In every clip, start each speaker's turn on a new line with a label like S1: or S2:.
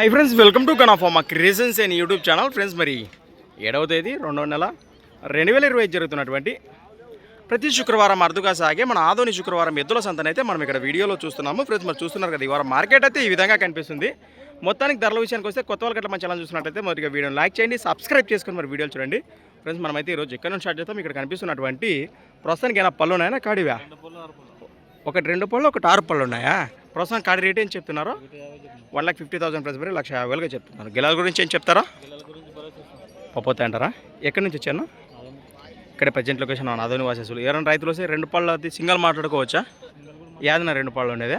S1: High friends welcome to కనాఫామా creations and YouTube channel friends మరి ఏడవ తేదీ రెండవ నెల రెండు వేల ఇరవై ఐదు జరుగుతున్నటువంటి ప్రతి శుక్రవారం అరుదుగా సాగే మన ఆదోని శుక్రవారం ఎద్దుల సంతనైతే మనం ఇక్కడ వీడియోలో చూస్తున్నాము. ఫ్రెండ్స్ మరి చూస్తున్నారు కదా ఈ వారం మార్కెట్ అయితే ఈ విధంగా కనిపిస్తుంది. మొత్తానికి ధరల విషయానికి వస్తే కొత్త వాళ్ళకి మన ఛానల్ చూసినట్టయితే మొదటిగా వీడియోని లైక్ చేయండి సబ్స్క్రైబ్ చేసుకుని మరి వీడియోలు చూడండి. ఫ్రెండ్స్ మనమైతే ఈరోజు ఎక్కడ నుంచి స్టార్ట్ చేస్తాం? ఇక్కడ కనిపిస్తున్నటువంటి ప్రస్తుతానికి ఏమైనా పళ్ళు ఉన్నాయా? కాడివా? ఒకటి రెండు పళ్ళు ఒకటి ఆరు పళ్ళు ఉన్నాయా? ప్రస్తుతం కాడి రేట్ ఏం చెప్తున్నారు? One lakh fifty thousand price మరి లక్ష యాభై వేలుగా చెప్తున్నారు. గిలాల గురించి ఏం చెప్తారా? పపోతే అంటారా? ఎక్కడి నుంచి వచ్చాను ఇక్కడ ప్రజెంట్ లొకేషన్ అవును అదోని వాసేసులు. ఎవరైనా రైతులు వస్తే రెండు పళ్ళు అది సింగల్ మాట్లాడుకోవచ్చా? యాదన రెండు పళ్ళు ఉండేది?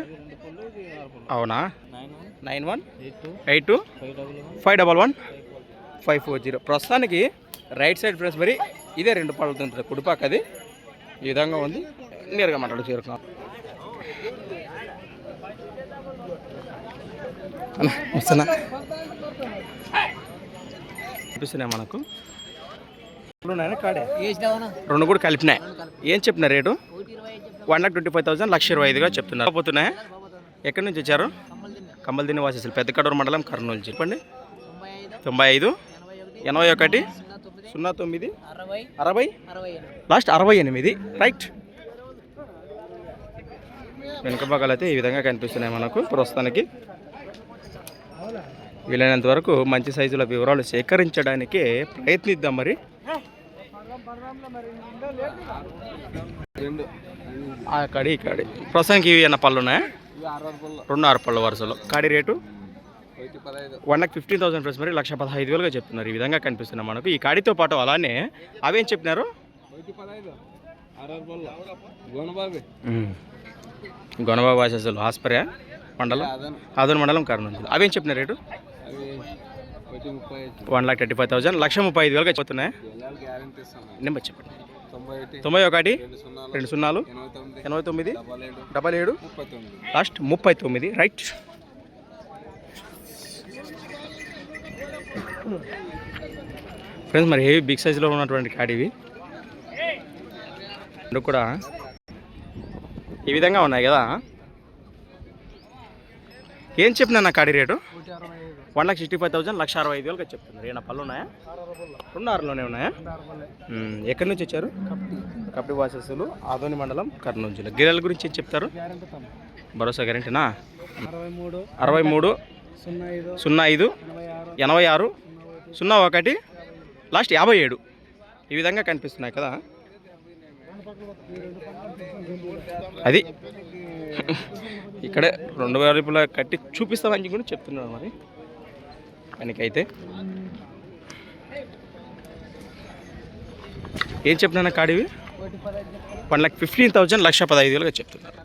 S1: అవునా? Nine one? Eight two? Five double one? Five four zero. ప్రస్తుతానికి రైట్ సైడ్ ప్రెస్ మరి ఇదే రెండు పళ్ళు ఉంటుంది. కుడిపాక అది. ఈ విధంగా ఉంది. నేరుగా మాట్లాడు చేరుకున్నాం అన్న, వస్తున్నా. చూపిస్తున్నాయి మనకు. రెండు కాడే? రెండు కూడా కలిపినాయి. ఏం చెప్పిన rate? One lakh twenty five thousand లక్ష ఇరవై ఐదుగా చెప్తున్నారు. పోతున్నాయా? ఎక్కడి నుంచి వచ్చారు? కమ్మల్ దిని వాసేసులు పెద్ద కడూరు మండలం కర్నూలు చెప్పండి. తొంభై ఐదు ఎనభై ఒకటి సున్నా తొమ్మిది అరవై లాస్ట్ అరవై ఎనిమిది. రైట్. వెనుక భాగాలు అయితే ఈ విధంగా కనిపిస్తున్నాయి మనకు ప్రస్తుతానికి. వీలైనంత వరకు మంచి సైజుల వివరాలు సేకరించడానికే ప్రయత్నిద్దాం మరి. ఆ కడి కడి. ప్రస్తుతానికి ఇవి ఏమైనా పళ్ళు ఉన్నాయా? రెండు ఆరు పళ్ళు వరుసలో. కాడి rate? One lakh fifteen thousand plus మరి లక్ష పదహైదు వేలుగా చెప్తున్నారు. ఈ విధంగా కనిపిస్తున్నాయి మనకు. ఈ కాడితో పాటు అలానే అవేం చెప్పినారు? గొనబాబు వాసేసులు హాస్పర్యా మండలం? ఆదోని మండలం కర్నూలు అవేం చెప్పిన rate? One lakh thirty five thousand. లక్ష ముప్పై ఐదు వేలుగా చెప్తున్నాయి నెంబర్ చెప్పండి. తొంభై ఒకటి రెండు సున్నాలు ఎనభై తొమ్మిది డబల్ ఏడు లాస్ట్ ముప్పై తొమ్మిది. రైట్. ఫ్రెండ్స్ మరి హెవీ బిగ్ సైజ్లో ఉన్నటువంటి కాడివి ఇవి. కూడా ఈ విధంగా ఉన్నాయి కదా. ఏం చెప్పినా నా కాడి rate? One lakh sixty five thousand లక్ష అరవై ఐదు వేలుగా చెప్తున్నారు. ఏమైనా పళ్ళు ఉన్నాయా? రెండు ఆరులోనే ఉన్నాయా. ఎక్కడి నుంచి వచ్చారు? కప్పి వాసస్సులు ఆదోని మండలం కర్నూలు జిల్లా. గిరెల గురించి ఏం చెప్తారు? భరోసా గ్యారెంటీనా?
S2: అరవై మూడు. సున్నా ఐదు. ఎనభై ఆరు.
S1: సున్నా ఒకటి. లాస్ట్ యాభై ఏడు. ఈ విధంగా కనిపిస్తున్నాయి కదా? అది ఇక్కడే రెండు వైపుల కట్టి చూపిస్తామని కూడా చెప్తున్నాడు మరి. ఆయనకైతే. ఏం చెప్తున్నా కాడివి? వన్ లాక్ ఫిఫ్టీన్ థౌజండ్ లక్ష పదహైదు వేలుగా చెప్తున్నారు.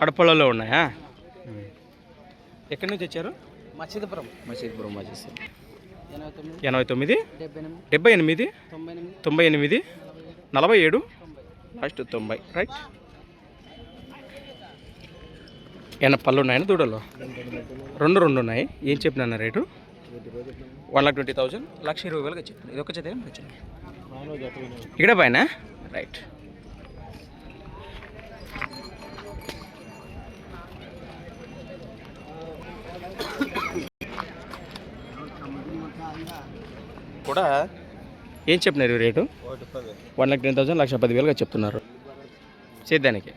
S1: కడపలలో ఉన్నాయా? ఎక్కడి నుంచి వచ్చారు?
S2: మచిదపురం
S1: మసీద్పురం మసీద్
S2: ఎనభై తొమ్మిది. డెబ్బై ఎనిమిది. తొంభై ఎనిమిది.
S1: తొంభై ఎనిమిది? నలభై ఏడు? లాస్ట్ తొంభై. రైట్ ఏమైనా పళ్ళు ఉన్నాయని దూడలో? రెండు రెండు ఉన్నాయి. ఏం చెప్పిన rate? One lakh twenty thousand లక్ష ఇరవై వేలుగా చెప్పిన. ఇది ఒక చేత ఇక్కడ పైన? రైట్ కూడా ఏం చెప్పినారు rate? One lock ten thousand లక్ష పది వేలుగా చెప్తున్నారు. సేద్యానికి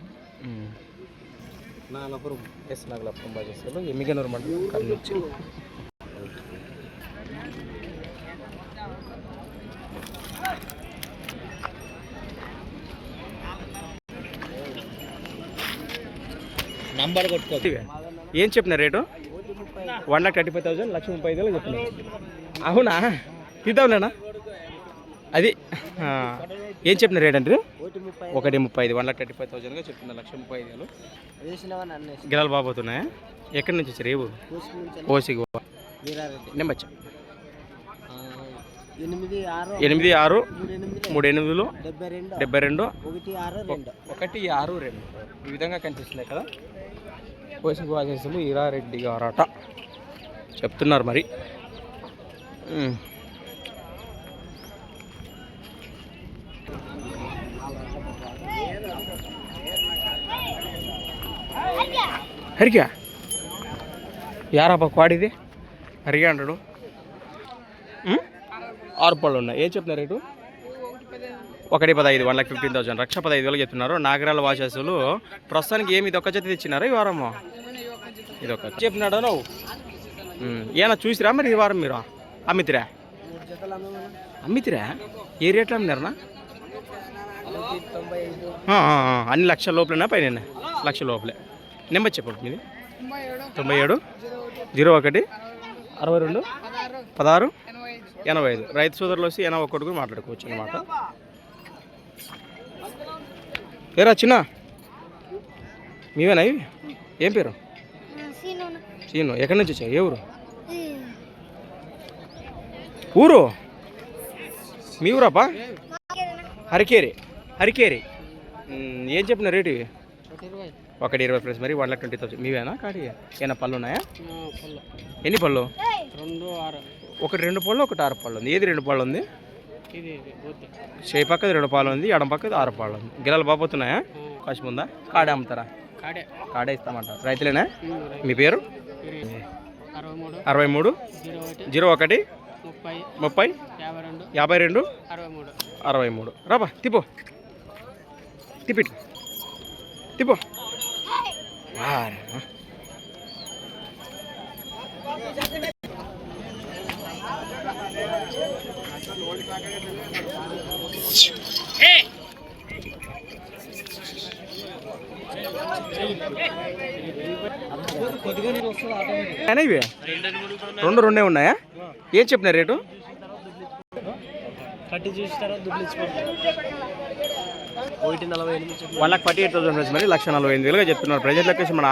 S2: నాలపురం
S1: ఎస్ నాగలపురం బాజేస్తాలో ఎమ్మిగనూరు మండలం కర్నూలు
S2: నంబర్ కొట్టుకో.
S1: ఏం చెప్పిన rate? One lakh thirty five thousand లక్ష ముప్పై ఐదు వేలు చెప్తున్నారు అవునా? తీద్దాంలేనా? అది ఏం చెప్పిన రేట్ అంటే
S2: ఒకటి ముప్పై
S1: ఐదు. వన్ లాక్ థర్టీ ఫైవ్ థౌసండ్గా చెప్తున్నారు లక్ష ముప్పై ఐదు వేలు. గిరాలు బాబోతున్నాయా ఎక్కడి నుంచి వచ్చారు ఏ ఊరు ఓసి గోవా. నెంబర్
S2: ఎనిమిది ఆరు. మూడు ఎనిమిది.
S1: మూడు ఎనిమిదిలో
S2: డెబ్బై రెండు. ఒకటి ఆరు రెండు.
S1: ఈ విధంగా కనిపిస్తున్నాయి కదా. ఓసి వాసేసులు ఈరారెడ్డి గారట చెప్తున్నారు మరి. ఉమ్. ಹರಿಕ್ಯಾ ಯಾರಪ್ಪ ಕ್ವಾಡಿದೆ హరిగా అంటాడు ఉమ్? ఆరు పళ్ళు ఉన్నాయి ఏం చెప్తున్నారు రేటు ఒకటి పదహైదు వన్ లాక్ ఫిఫ్టీన్ థౌసండ్ లక్ష పదహైదు వేలకు చెప్తున్నారు నాగరాల వాచేసులు ప్రస్తుతానికి ఏమి ఇది ఒక్క జత తెచ్చినారా ఈ వారము ఇది ఒక చెప్పినాడు నువ్వు ఉమ్. ఏనా చూసిరా మరి ఈ వారం మీరు అమ్మితిరా
S2: మూడు జతలు అమ్మమన్నా
S1: అమ్మితిరా ఏ రేట్లు అమ్మినారనా
S2: అలాగే తొంభై ఐదు
S1: ఆ, ఆ, ఆ. అన్ని లక్షల లోపలేనా పైన లక్ష లోపలే నెంబర్ చెప్పండి మీది తొంభై ఏడు. జీరో ఒకటి. అరవై రెండు. పదహారు. ఎనభై ఐదు. రైతు సోదరులు వచ్చి ఎనభై ఒకటి కూడా మాట్లాడుకోవచ్చు అనమాట ఏరా చిన్న? మీవేనా ఇవి? ఏం పేరు? చీను ఎక్కడి నుంచి వచ్చావు? ఏ ఊరు? ఊరు? మీ ఊరాపా? హరికేరి. హరికేరి. ఏం చెప్పిన రేటు ఇవి?
S2: ఒకటి ఇరవై
S1: ప్లస్. మరి వన్ లాక్ ట్వంటీ థౌసండ్. మీవేనా? కాడి ఏమైనా పళ్ళు ఉన్నాయా? ఎన్ని పళ్ళు?
S2: రెండు ఆరు.
S1: ఒకటి రెండు పళ్ళు ఒకటి ఆరు పళ్ళు ఉంది. ఏది రెండు పళ్ళు ఉంది?
S2: ఇది ఇది బూత్.
S1: చేయి పక్కది రెండు పాలు ఉంది ఎడం పక్కది ఆరు పాలు ఉంది. గిలాలు బాపోతున్నాయా కాశం ఉందా కాడే అమ్ముతారా?
S2: కాడే.
S1: కాడే ఇస్తామంటారు. రైతులేనా? మీ పేరు?
S2: అరవై మూడు జీరో ఒకటి. ముప్పై.
S1: ముప్పై?
S2: యాభై రెండు.
S1: యాభై రెండు?
S2: అరవై మూడు
S1: రాబా తిప్పు. తిప్పిట్టు. తిప్పు. ఇవి? రెండు రెండే ఉన్నాయా? ఏం చెప్పిన రేటు?
S2: కట్టి చూస్తారా దుడ్లు ఇచ్చిపోతుంది ఒకటి నలభై ఎనిమిది చెప్పు
S1: one lakh forty eight thousand మరి లక్ష నలభై ఎనిమిది వేలుగా చెప్తున్నారు. ప్రజెంట్ లొకేషన్ మన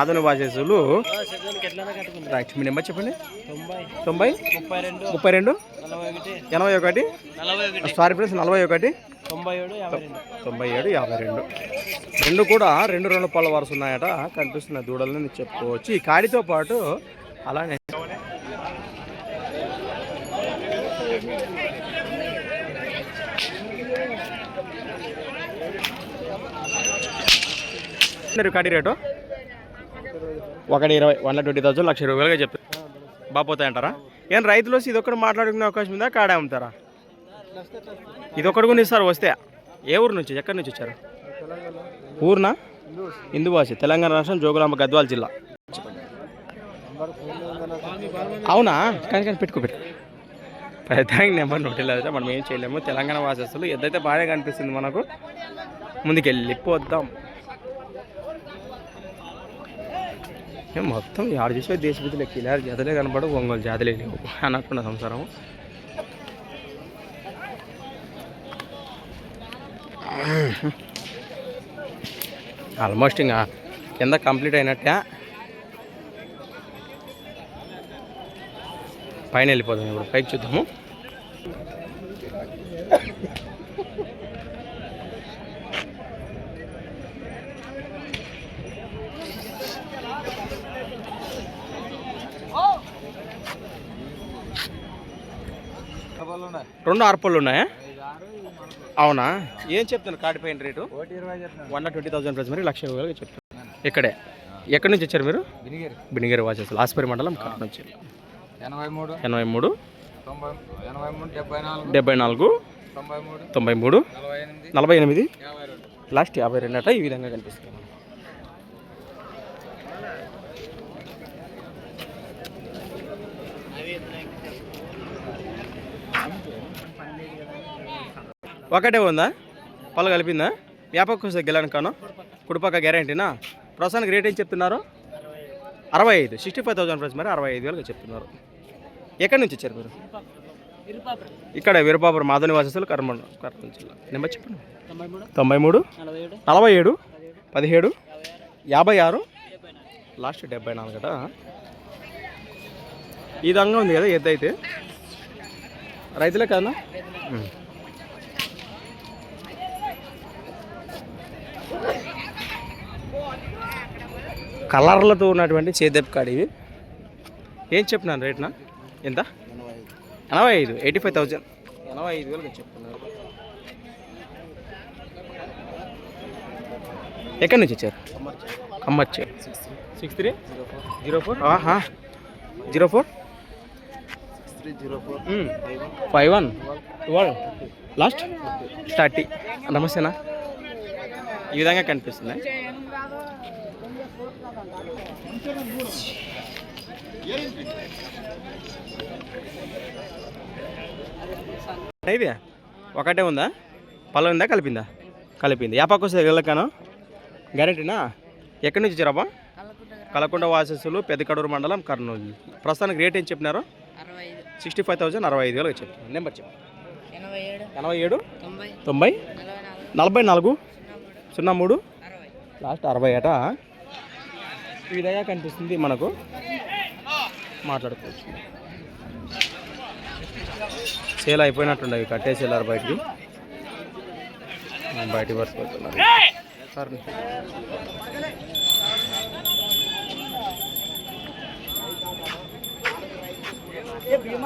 S2: ఎట్లైనా కట్టుకుంటా
S1: రైట్ మీ నెంబర్ చెప్పండి.
S2: తొంభై. ముప్పై రెండు.
S1: ఎనభై ఒకటి? సారీ ప్లస్ నలభై ఒకటి?
S2: తొంభై ఏడు యాభై రెండు.
S1: తొంభై ఏడు యాభై రెండు. రెండు కూడా రెండు రెండు పళ్ళ వరుస ఉన్నాయట కనిపిస్తున్న దూడలని చెప్పుకోవచ్చు. ఈ కాడితో పాటు అలానే రికార్డీ కాడి రేటు? ఒకటి ఇరవై వన్ లాక్ ట్వంటీ థౌసండ్ లక్ష రూపాయలుగా చెప్తారు బాపోతాయంటారా ఏం రైతులు వచ్చి ఇది ఒకటి మాట్లాడుకునే అవకాశం ఉందా? కాడే అమ్ముతారా? ఇది ఒకటి కూడా ఇస్తారు వస్తే. ఏ ఊరు నుంచి? ఎక్కడి నుంచి వచ్చారు? ఊరునా? హిందూ తెలంగాణ రాష్ట్రం జోగులాంబ గద్వాల జిల్లా. అవునా? కానీ కానీ పెట్టుకో పెట్టుకో. నెంబర్ నోటి అయితే మనం ఏం చేయలేము. తెలంగాణ వాసస్తులు ఎదైతే బాగా కనిపిస్తుంది మనకు. ముందుకెళ్ళిపోద్దాం ఏం మొత్తం ఆడ చూసే దేశభూతులు కిలారి జాతలే కనపడవు ఒంగోలు జాతలే లేవు. అన్నట్టున్న సంసారం. ఆల్మోస్ట్ ఇంకా కింద కంప్లీట్ అయినట్టే. పైన వెళ్ళిపోదాం ఇప్పుడు పైకి చూద్దాము. రెండు ఆర్పళ్ళు ఉన్నాయా? అవునా? ఏం చెప్తున్నారు కాడిపోయిన రేటు?
S2: ఇరవై
S1: వన్ ట్వంటీ థౌసండ్ ప్లస్ మరి లక్ష రూపాయలుగా చెప్తారు ఇక్కడే. ఎక్కడి నుంచి వచ్చారు మీరు?
S2: బినిగిరి.
S1: వాచెస్ ఆస్పరి మండలం నుంచి
S2: ఎనభై మూడు.
S1: ఎనభై మూడు.
S2: డెబ్బై నాలుగు. తొంభై మూడు. నలభై ఎనిమిది.
S1: లాస్ట్ యాభై రెండు అట ఈ విధంగా కనిపిస్తుంది. ఒకటే ఉందా? పళ్ళు కలిపిందా? వ్యాపక వస్తే గెలాను కాను? కుడిపక్క గ్యారంటీనా? ప్రస్తుతానికి రేట్ ఏం చెప్తున్నారు? అరవై ఐదు. సిక్స్టీ ఫైవ్ థౌసండ్ ప్రైస్ మరి అరవై ఐదు వేలుగా చెప్తున్నారు. ఎక్కడి నుంచి వచ్చారు మీరు? ఇక్కడ వీరబాబు మాధవ నివాసస్తులు కర్మ కర్నూలు జిల్లా. నెంబర్ చెప్పండి.
S2: తొంభై మూడు నలభై ఏడు
S1: పదిహేడు యాభై ఆరు లాస్ట్ డెబ్బై నాలుగట ఈ విధంగా ఉంది కదా ఎద్దు అయితే? రైతులే కదా కలర్లతో ఉన్నటువంటి చేదెప్ కాడి ఇవి. ఏం చెప్పినాను రేట్నా? ఎంత? ఎనభై ఐదు. Eighty five thousand. ఎనభై ఐదు వేలకు చెప్తున్నారు ఎక్కడి నుంచి వచ్చారు? ఖమ్మచ్చే six three? Zero
S2: four? Zero four?
S1: Five one. Twelve. Last? Thirty. నమస్తేనా? ఈ విధంగా కనిపిస్తుంది. ఇది? ఒకటే ఉందా? పళ్ళ ఉందా? కలిపిందా? కలిపింది. వస్తుంది? వెళ్ళకాను గ్యారెంటీనా? ఎక్కడి నుంచి వచ్చారబ్బా కలకొండ వాసస్సులు పెద్దకడూరు మండలం కర్నూలు. ప్రస్తుతానికి రేట్ ఏం చెప్పినారు? సిక్స్టీ ఫైవ్ థౌసండ్ అరవై ఐదు వేలకు చెప్పారు నెంబర్ చెప్పు.
S3: ఎనభై ఏడు. తొంభై. నలభై నాలుగు? సున్నా మూడు.
S1: లాస్ట్ అరవై ఈ విధంగా కనిపిస్తుంది మనకు? మాట్లాడుకోవచ్చు. సేల్ అయిపోయినట్టుండవి కట్టేసేలారు బయటికి. బయటికి సార్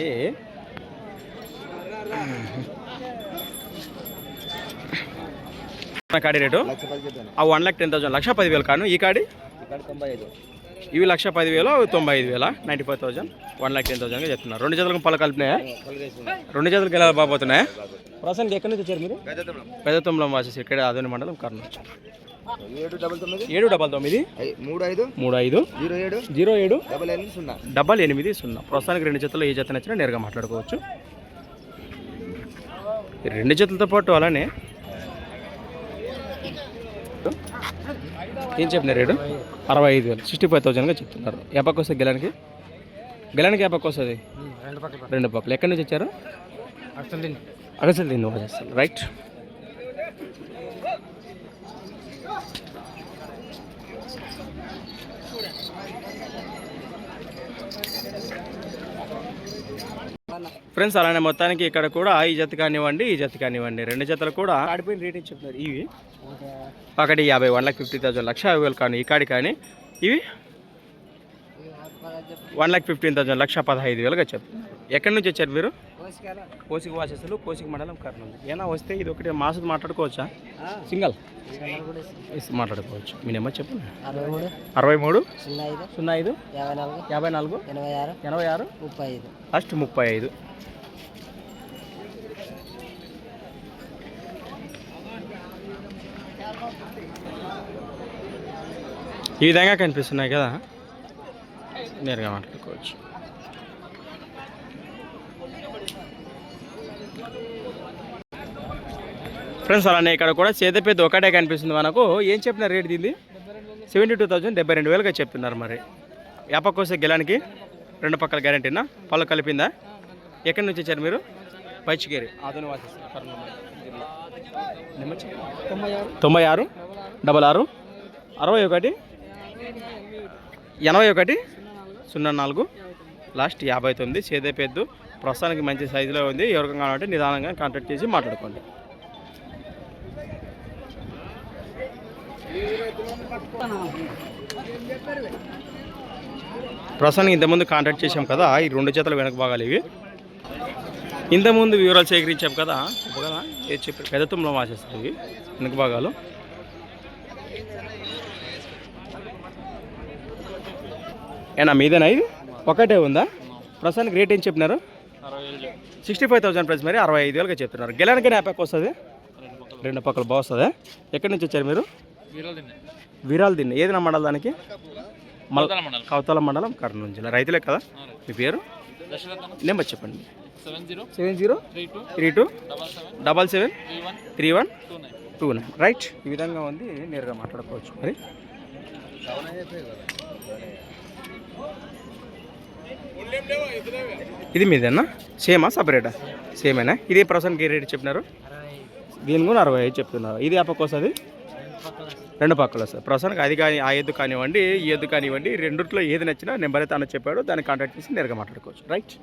S1: ఏ? కాడి రేటు? ఆ వన్ లాక్ టెన్ థౌసండ్. లక్ష పదివేలు కాను ఈ కాడి? ఇవి లక్ష పదివేలు అవి తొంభై ఐదు వేల? Ninety five thousand one lakh ten థౌసండ్గా చెప్తున్నారు. రెండు జతలకు పళ్ళు కలిపినాయా? రెండు జతలకు ఎలా బాబోతున్నాయా ప్రస్తుతానికి ఎక్కడి నుంచి వచ్చారు మీరు? పెద్ద తొమ్మిది వాసేసి ఇక్కడ ఆదోని మండలం కర్నూలు.
S2: ఏడు డబల్ తొమ్మిది. మూడు ఐదు.
S1: మూడు ఐదు.
S2: జీరో ఏడు.
S1: జీరో ఏడు.
S2: డబల్ ఎనిమిది సున్నా.
S1: డబల్ ఎనిమిది సున్నా. ప్రస్తుతానికి రెండు జతలు ఏ జత నచ్చినా నేరుగా మాట్లాడుకోవచ్చు. రెండు జతలతో పాటు అలానే ఏం చెప్పినారు రేటు? అరవై ఐదు వేలు. సిక్స్టీ ఫైవ్ థౌసండ్గా చెప్తున్నారు. ఏ పక్క వస్తుంది గెలానికి? గెలానికి ఏ పక్క వస్తుంది?
S2: రెండు పక్కల.
S1: రెండు పక్కలు. ఎక్కడి నుంచి వచ్చారు?
S2: అసలు
S1: అగసలు దీన్ని వచ్చేస్తారు రైట్. ఫ్రెండ్స్ అలానే మొత్తానికి ఇక్కడ కూడా ఈ జత కానివ్వండి ఈ జత కానివ్వండి రెండు జతలు కూడా ఆడిపోయిన రేట్ ఏం చెప్తున్నారు? ఇవి? ఒకటి యాభై వన్ లాక్ ఫిఫ్టీ థౌసండ్ లక్ష యాభై వేలు కానీ ఈ కాడి కానీ ఇవి? వన్ లాక్ ఫిఫ్టీన్ థౌసండ్ లక్ష పదహైదు వేలుగా చెప్తున్నారు ఎక్కడి నుంచి వచ్చారు మీరు? కోసిక వాసస్సులు కోసిక మండలం కర్నూలు. ఏనా వస్తే ఇది ఒకటి మాసది మాట్లాడుకోవచ్చా? సింగల్? మాట్లాడుకోవచ్చు. మీ నెంబర్ చెప్పు.
S3: అరవై మూడు.
S1: అరవై మూడు?
S3: సున్నా ఐదు.
S1: సున్నా ఐదు?
S3: యాభై నాలుగు.
S1: యాభై నాలుగు?
S3: ఎనభై ఆరు.
S1: ఎనభై ఆరు?
S3: ముప్పై ఐదు.
S1: లాస్ట్ ముప్పై ఐదు. ఈ విధంగా కనిపిస్తున్నాయి కదా? నేరుగా మాట్లాడుకోవచ్చు. ఫ్రెండ్స్ అలానే ఇక్కడ కూడా సేదపేద ఒకటే కనిపిస్తుంది మనకు. ఏం చెప్పిన రేట్ దీన్ని? సెవెంటీ టూ థౌసండ్ డెబ్బై రెండు వేలుగా చెప్తున్నారు మరి. యాపక్ గెలానికి రెండు పక్కల గ్యారంటీనా పళ్ళు కలిపిందా? ఎక్కడి నుంచి వచ్చారు మీరు? పచ్చికేరి తొంభై ఆరు డబల్ ఆరు అరవై ఒకటి. ఎనభై ఒకటి సున్నా నాలుగు. లాస్ట్ యాభై తొమ్మిది సేదేపెద్దు ప్రస్తుతానికి మంచి సైజులో ఉంది. ఎవరికైనా కావాలంటే నిదానంగా కాంటాక్ట్ చేసి మాట్లాడుకోండి. ప్రస్తుతానికి ఇంతకుముందు కాంటాక్ట్ చేశాం కదా ఈ రెండు జతల వెనక భాగాలు ఇవి. ఇంతకుముందు వివరాలు సేకరించాం కదా కదా ఏది చెప్పి పెద్ద తుమ్మలో వాసేస్తాయి ఇవి వెనక భాగాలు. ఏనా మీదేనా ఇది? ఒకటే ఉందా? ప్రస్తుతానికి రేట్ ఏం చెప్పినారు? సిక్స్టీ ఫైవ్ థౌసండ్ ప్రైస్ మరి అరవై ఐదు వేలుగా చెప్తున్నారు. గెలానికి యాప్ వస్తుంది? రెండు పక్కల బాగుస్తుందా ఎక్కడి నుంచి వచ్చారు మీరు? వీరాలు తిన్న ఏది మండలం దానికి? మల్ కవతల మండలం. కర్నూలు జిల్లా. రైతులే కదా? మీ పేరు? నెంబర్ చెప్పండి. Seven zero.
S2: Three two.
S1: Double seven.
S2: Three one.
S1: Two nine. Right. ఈ విధంగా ఉంది. నేరుగా మాట్లాడుకోవచ్చు మరి. ఇది మీదేనా? సేమా సపరేటా? సేమేనా? ఇది ప్రస్తుతానికి ఏ రేట్ చెప్పినారు? దీని కూడా అరవై ఐదు చెప్తున్నారు. ఇది ఆ పక్క వస్తుంది? రెండు పక్కలు వస్తుంది. ప్రస్తుతానికి అది కానీ ఆ ఎద్దు కానివ్వండి ఈ ఎద్దు కానివ్వండి రెండుట్లో ఏది నచ్చినా నెంబర్ అయితే అన్న చెప్పాడు. దాన్ని కాంటాక్ట్ చేసి నేరుగా మాట్లాడుకోవచ్చు. రైట్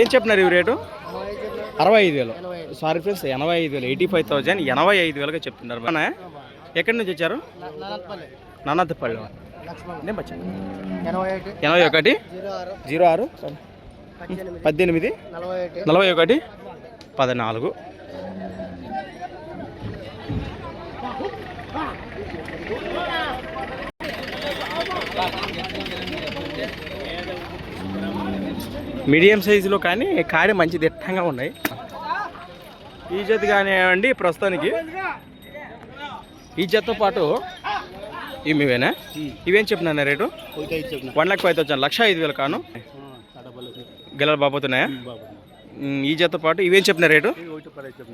S1: ఏం చెప్పినారు ఇవి రేటు? అరవై ఐదు వేలు. సారీ ఫ్రెండ్స్ ఎనభై ఐదు వేలు. ఎయిటీ ఫైవ్ థౌజండ్ ఎనభై ఐదు వేలుగా చెప్తున్నారు. మన ఎక్కడి నుంచి వచ్చారు? నన్నతపల్లి. నేను వచ్చాను
S3: ఎనభై ఒకటి. జీరో ఆరు.
S2: పద్దెనిమిది. నలభై ఒకటి?
S1: పద్నాలుగు. మీడియం సైజులో కానీ కాడి మంచి దిట్టంగా ఉన్నాయి. ఈ జత కానివ్వండి ప్రస్తుతానికి. ఈ జతతో పాటు ఇవి మీవేనా? ఇవేం చెప్పినా
S2: rate?
S1: One lakh five thousand లక్ష ఐదు వేలు కాను. గెలలు బాబోతున్నాయా? ఈ జతతో పాటు ఇవేం చెప్పిన
S2: rate?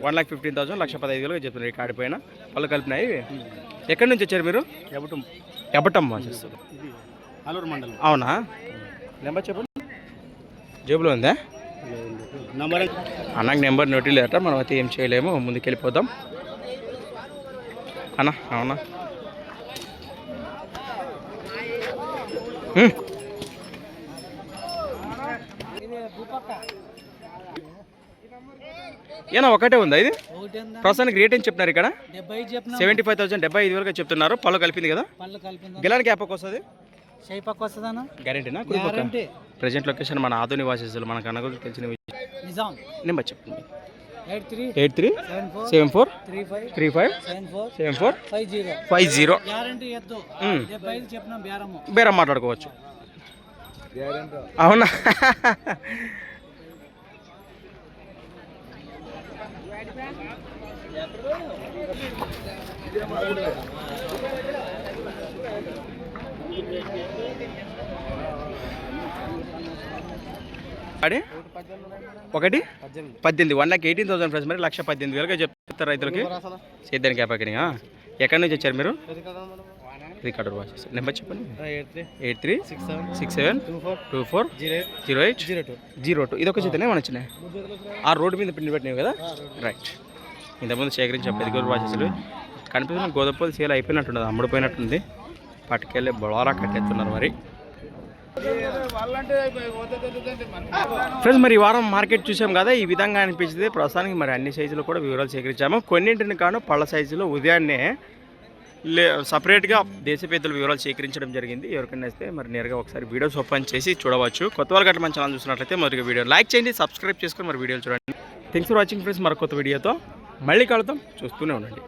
S1: One lakh fifteen thousand లక్ష పదహైదు వేలుగా చెప్తున్నారు ఈ కాడిపోయిన వాళ్ళు కలిపినాయి ఎక్కడి నుంచి వచ్చారు మీరు?
S2: ఆలూరు మండలం.
S1: అవునా? నెంబర్ చెప్పండి. జేబులో ఉందా?
S2: నంబర్
S1: అన్నకి నెంబర్ నోటీ లేట మనం అయితే ఏం చేయలేము ముందుకు వెళ్ళిపోదాం అన్న అవునా. ఏనా ఒకటే ఉందా ఇది? ప్రస్తుతానికి రేట్ ఏం చెప్తున్నారు ఇక్కడ? సెవెంటీ ఫైవ్ థౌసండ్ డెబ్బై ఐదు వేలుగా చెప్తున్నారు పళ్ళు కలిపింది కదా? గెలానికి యాపక్ వస్తుంది.
S2: షై పక్క వస్తుందన్నా?
S1: గ్యారెంటీనా?
S2: గ్యారంటీ.
S1: ప్రజెంట్ లొకేషన్ మన ఆధుని వాసేసులు మనకు అనగా తెలిసిన
S2: నిజాం.
S1: నెంబర్ చెప్పండి.
S2: Eight three
S1: eight three
S2: seven four
S1: three five
S2: three five
S1: seven four
S2: five zero.
S1: Five zero.
S2: Guarantee ఎద్దు చెప్పిన
S1: బేరం మాట్లాడుకోవచ్చు. అవునా? అడే ఒకటి?
S2: పద్దెనిమిది.
S1: One lakh eighteen thousand friends మరి లక్ష పద్దెనిమిది వేలుగా చెప్తారు రైతులకి. సేద్యానికి యాపాకనిగా ఎక్కడి నుంచి వచ్చారు మీరు? కడూరు వాచెస్ నెంబర్ చెప్పండి.
S2: Eight three
S1: six seven
S2: two four
S1: zero eight
S2: zero two.
S1: Zero two. ఇది ఒక చేతనే మన వచ్చినాయి? ఆ రోడ్డు మీద పిండి పెట్టినవి కదా? రైట్ ఇంతకుముందు సేకరించి చెప్పేది గోరు వాచెస్లు కనిపిస్తున్న గోదపల్లి సేల్ అయిపోయినట్టున్నది అమ్ముడిపోయినట్టుంది పట్టుకెళ్ళి బొడవరా కట్టేస్తున్నారు మరి. ఫ్రెండ్స్ మరి ఈ వారం మార్కెట్ చూసాం కదా ఈ విధంగా అనిపించింది. ప్రస్తుతానికి మరి అన్ని సైజులు కూడా వివరాలు సేకరించాము. కొన్నింటిని కాను పళ్ళ సైజులో ఉదయాన్నే లే సపరేట్గా దేశ పెద్దల వివరాలు సేకరించడం జరిగింది. ఎవరికైనా వస్తే మరి నేరుగా ఒకసారి వీడియోస్ ఓపెన్ చేసి చూడవచ్చు. కొత్త వాళ్ళు గట్ట మన ఛానల్ చూసినట్లయితే మొదటిగా వీడియో లైక్ చేయండి సబ్స్క్రైబ్ చేసుకొని మరి వీడియోలు చూడండి. థ్యాంక్స్ ఫర్ వాచింగ్ ఫ్రెండ్స్ మరి కొత్త వీడియోతో మళ్ళీ కలుద్దాం. చూస్తూనే ఉండండి.